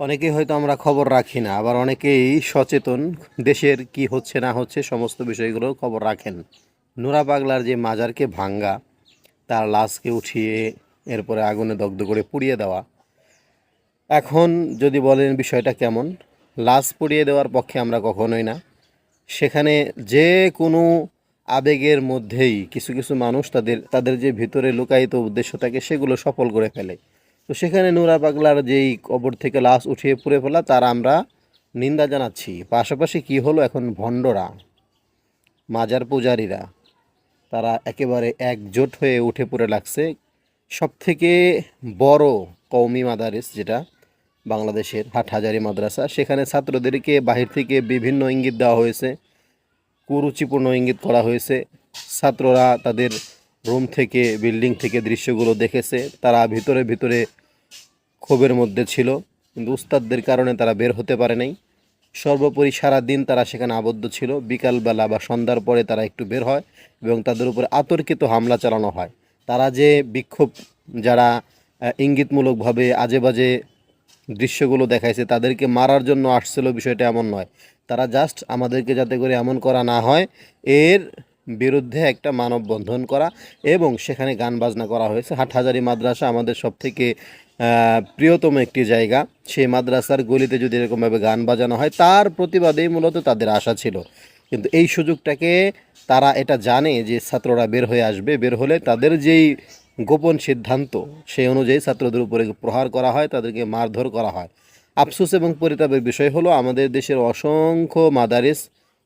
অনেকেই হয়তো আমরা খবর রাখি না, আবার অনেকেই সচেতন দেশের কি হচ্ছে না হচ্ছে সমস্ত বিষয়গুলো খবর রাখেন। নোরা পাগলার যে মাজারকে ভাঙ্গা, তার লাশকে উঠিয়ে এরপরে আগুনে দগ্ধ করে পুড়িয়ে দেওয়া। এখন যদি বলেন বিষয়টা কেমন? লাশ পুড়িয়ে দেওয়ার পক্ষে আমরা কখনোই না। সেখানে যে কোনো আবেগের মধ্যেই কিছু কিছু মানুষ তাদের তাদের যে ভিতরে লুকায়িত উদ্দেশ্য থাকে, সেগুলো সফল করে ফেলে। তো সেখানে নুরা পাগলার যেই কবর থেকে লাশ উঠিয়ে পুড়ে ফেলা, তার আমরা নিন্দা জানাচ্ছি। পাশাপাশি কি হলো এখন ভণ্ডরা, মাজার পূজারীরা, তারা একেবারে একজোট হয়ে উঠে পড়ে লাগছে। সব থেকে বড় কৌমি মাদারিস যেটা বাংলাদেশের হাটহাজারি মাদ্রাসা, সেখানে ছাত্রদেরকে বাহির থেকে বিভিন্ন ইঙ্গিত দেওয়া হয়েছে, কুরুচিপূর্ণ ইঙ্গিত করা হয়েছে। ছাত্ররা তাদের রুম থেকে, বিল্ডিং থেকে দৃশ্যগুলো দেখেছে। তারা ভিতরে ভিতরে ক্ষোভের মধ্যে ছিল। কিন্তু উস্তাদদের কারণে তারা বের হতে পারে নাই। সর্বোপরি সারা দিন তারা সেখানে আবদ্ধ ছিল। বিকালবেলা বা সন্ধ্যার পরে তারা একটু বের হয় এবং তাদের উপরে আতর্কিত হামলা চালানো হয়। তারা যে বিক্ষোভ, যারা ইঙ্গিতমূলকভাবে আজে বাজে দৃশ্যগুলো দেখাইছে, তাদেরকে মারার জন্য আসছিল বিষয়টা এমন নয়। তারা জাস্ট আমাদেরকে যাতে করে এমন করা না হয়, এর বিরুদ্ধে একটা মানববন্ধন করা এবং সেখানে গান বাজনা করা হয়েছে। হাটহাজারি মাদ্রাসা আমাদের সব থেকে প্রিয়তম একটি জায়গা। সেই মাদ্রাসার গলিতে যদি এরকমভাবে গান বাজানো হয়, তার প্রতিবাদেই মূলত তাদের আশা ছিল। কিন্তু এই সুযোগটাকে তারা এটা জানে যে ছাত্ররা বের হয়ে আসবে। বের হলে তাদের যেই গোপন সিদ্ধান্ত, সেই অনুযায়ী ছাত্রদের উপরে প্রহার করা হয়, তাদেরকে মারধর করা হয়। আফসোস এবং পরিতাপের বিষয় হলো, আমাদের দেশের অসংখ্য মাদারিস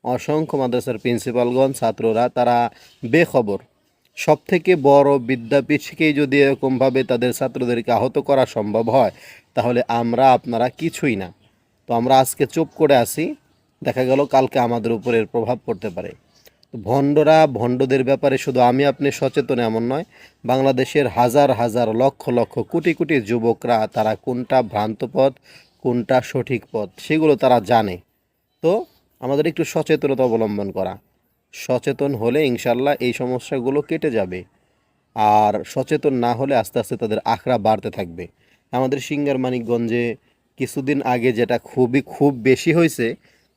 অসংখ্য মাদ্রাসার প্রিন্সিপালগণ, ছাত্ররা, তারা বেখবর। সব থেকে বড় বিদ্যাপীঠকেই যদি এরকমভাবে তাদের ছাত্রদেরকে আহত করা সম্ভব হয়, তাহলে আমরা, আপনারা কিছুই না। তো আমরা আজকে চুপ করে আসি দেখা গেল কালকে আমাদের উপরের প্রভাব পড়তে পারে। ভণ্ডরা, ভণ্ডদের ব্যাপারে শুধু আমি আপনি সচেতন এমন নয়, বাংলাদেশের হাজার হাজার লক্ষ লক্ষ কোটি কোটি যুবকরা, তারা কোনটা ভ্রান্ত পথ, কোনটা সঠিক পথ, সেগুলো তারা জানে। তো আমাদের একটু সচেতনতা অবলম্বন করা। সচেতন হলে ইনশাল্লাহ এই সমস্যাগুলো কেটে যাবে। আর সচেতন না হলে আস্তে আস্তে তাদের আখড়া বাড়তে থাকবে। আমাদের সিঙ্গার মানিকগঞ্জে কিছুদিন আগে যেটা খুবই খুব বেশি হয়েছে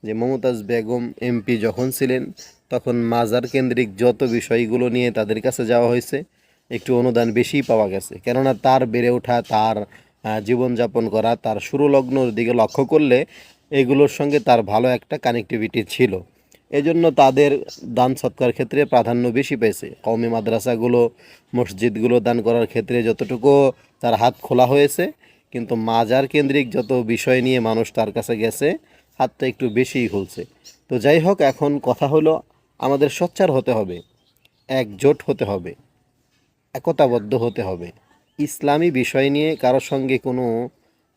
যে মমতাজ বেগম এমপি যখন ছিলেন, তখন মাজার কেন্দ্রিক যত বিষয়গুলো নিয়ে তাদের কাছে যাওয়া হয়েছে, একটু অনুদান বেশিই পাওয়া গেছে। কেননা তার বেড়ে ওঠা, তার জীবনযাপন করা, তার সুরলগ্নর দিকে লক্ষ্য করলে এগুলোর সঙ্গে তার ভালো একটা কানেক্টিভিটি ছিল। এজন্য তাদের দান সৎকার ক্ষেত্রে প্রাধান্য বেশি পেয়েছে। কওমি মাদ্রাসাগুলো, মসজিদগুলো দান করার ক্ষেত্রে যতটুকু তার হাত খোলা হয়েছে, কিন্তু মাজার কেন্দ্রিক যত বিষয় নিয়ে মানুষ তার কাছে গেছে, হাতটা একটু বেশিই খুলছে। তো যাই হোক, এখন কথা হলো আমাদের সোচ্চার হতে হবে, একজোট হতে হবে, একতাবদ্ধ হতে হবে। ইসলামী বিষয় নিয়ে কারোর সঙ্গে কোনো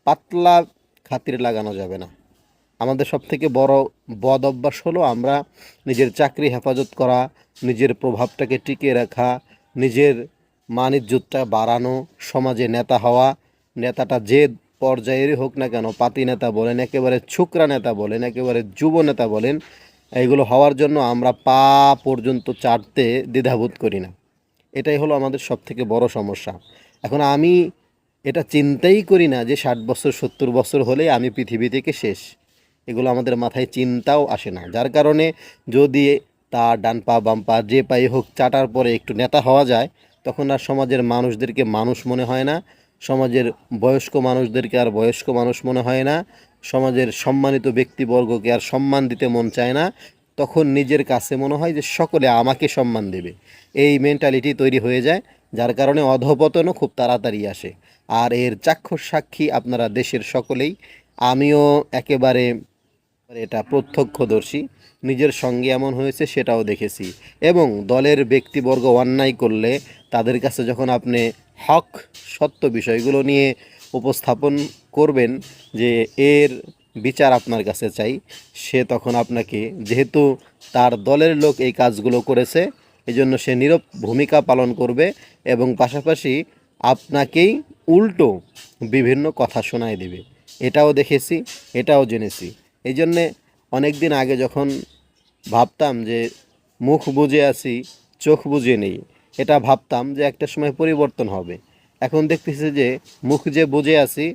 পাতলা খাতির লাগানো যাবে না। আমাদের সব থেকে বড় বদ অভ্যাস হলো আমরা নিজের চাকরি হেফাজত করা, নিজের প্রভাবটাকে টিকিয়ে রাখা, নিজের মানিজ্যটা বাড়ানো, সমাজে নেতা হওয়া, নেতাটা যে পর্যায়েরই হোক না কেন, পাতি নেতা বলেন, একেবারে ছুকরা নেতা বলেন, একেবারে যুব নেতা বলেন এগুলো হওয়ার জন্য আমরা পা পর্যন্ত চাটতে দ্বিধাবোধ করি না। এটাই হলো আমাদের সব থেকে বড় সমস্যা। এখন আমি এটা চিন্তাই করি না যে ষাট বছর, সত্তর বছর হলে আমি পৃথিবী থেকে শেষ। এগুলো আমাদের মাথায় চিন্তাও আসে না। যার কারণে যদি তার ডান পা, বাম পা, যে পাই হোক চাটার পরে একটু নেতা হওয়া যায়, তখন আর সমাজের মানুষদেরকে মানুষ মনে হয় না। সমাজের বয়স্ক মানুষদেরকে আর বয়স্ক মানুষ মনে হয় না। সমাজের সম্মানিত ব্যক্তিবর্গকে আর সম্মান দিতে মন চায় না। তখন নিজের কাছে মনে হয় যে সকলে আমাকে সম্মান দেবে। এই মেন্টালিটি তৈরি হয়ে যায়, যার কারণে অধপতনও খুব তাড়াতাড়ি আসে। আর এর চাক্ষুষ সাক্ষী আপনারা দেশের সকলেই। আমিও একেবারে এটা প্রত্যক্ষদর্শী। নিজের সঙ্গে এমন হয়েছে সেটাও দেখেছি। এবং দলের ব্যক্তিবর্গ অন্যায় করলে তাদের কাছে যখন আপনি হক, সত্য বিষয়গুলো নিয়ে উপস্থাপন করবেন যে এর বিচার আপনার কাছে চাই, সে তখন আপনাকে, যেহেতু তার দলের লোক এই কাজগুলো করেছে, এজন্য সে নীরব ভূমিকা পালন করবে এবং পাশাপাশি আপনাকেই উল্টো বিভিন্ন কথা শোনায় দেবে। এটাও দেখেছি, এটাও জেনেছি। এই জন্যে অনেক দিন আগে যখন ভাবতাম যে মুখ বুঝে আছি, চোখ বুঝে নেই, এটা ভাবতাম যে একটা সময় পরিবর্তন হবে। এখন দেখতেছি যে মুখ যে বুঝে আছি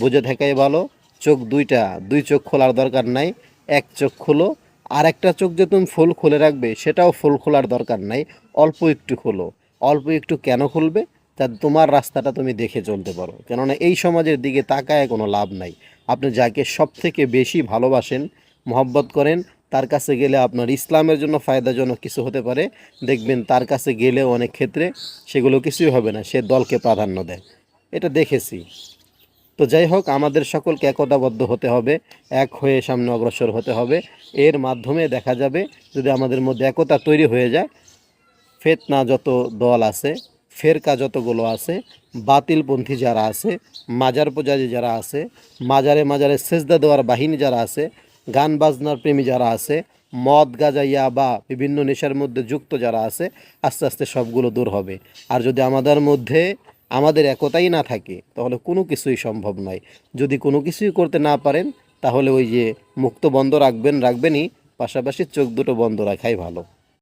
বুঝে থাকাই ভালো, চোখ দুইটা, দুই চোখ খোলার দরকার নাই, এক চোখ খোলো, আর একটা চোখ যে তুমি ফুল খুলে রাখবে, সেটাও ফুল খোলার দরকার নাই, অল্প একটু খোলো। অল্প একটু কেন খুলবে? তা তোমার রাস্তাটা তুমি দেখে চলতে পারো। কেননা এই সমাজের দিকে তাকায় কোনো লাভ নাই। আপনি যাকে সব থেকে বেশি ভালোবাসেন, মহব্বত করেন, তার কাছে গেলে আপনার ইসলামের জন্য ফায়দাজনক কিছু হতে পারে। দেখবেন তার কাছে গেলেও অনেক ক্ষেত্রে সেগুলো কিছুই হবে না, সে দলকে প্রাধান্য দেয়। এটা দেখেছি। তো যাই হোক, আমাদের সকলকে একতাবদ্ধ হতে হবে, এক হয়ে সামনে অগ্রসর হতে হবে। এর মাধ্যমে দেখা যাবে, যদি আমাদের মধ্যে একতা তৈরি হয়ে যায়, ফেতনা যত দল আছে ফেরকা যতগুলো আছে, বাতিলপন্থী যারা আছে, মাজার পূজারী যারা আছে, মাজারে মাজারে সেজদা দেওয়ার বাহিনী যারা আছে, গান বাজনার প্রেমী যারা আছে, মদ গাজাইয়া বা বিভিন্ন নেশার মধ্যে যুক্ত যারা আছে, আস্তে আস্তে সবগুলো দূর হবে। আর যদি আমাদের মধ্যে আমাদের একতাই না থাকে, তাহলে কোনো কিছুই সম্ভব নয়। যদি কোনো কিছুই করতে না পারেন, তাহলে ওই যে মুক্ত বন্ধ রাখবেন, রাখবেনই, পাশাপাশি চোখ দুটো বন্ধ রাখাই ভালো।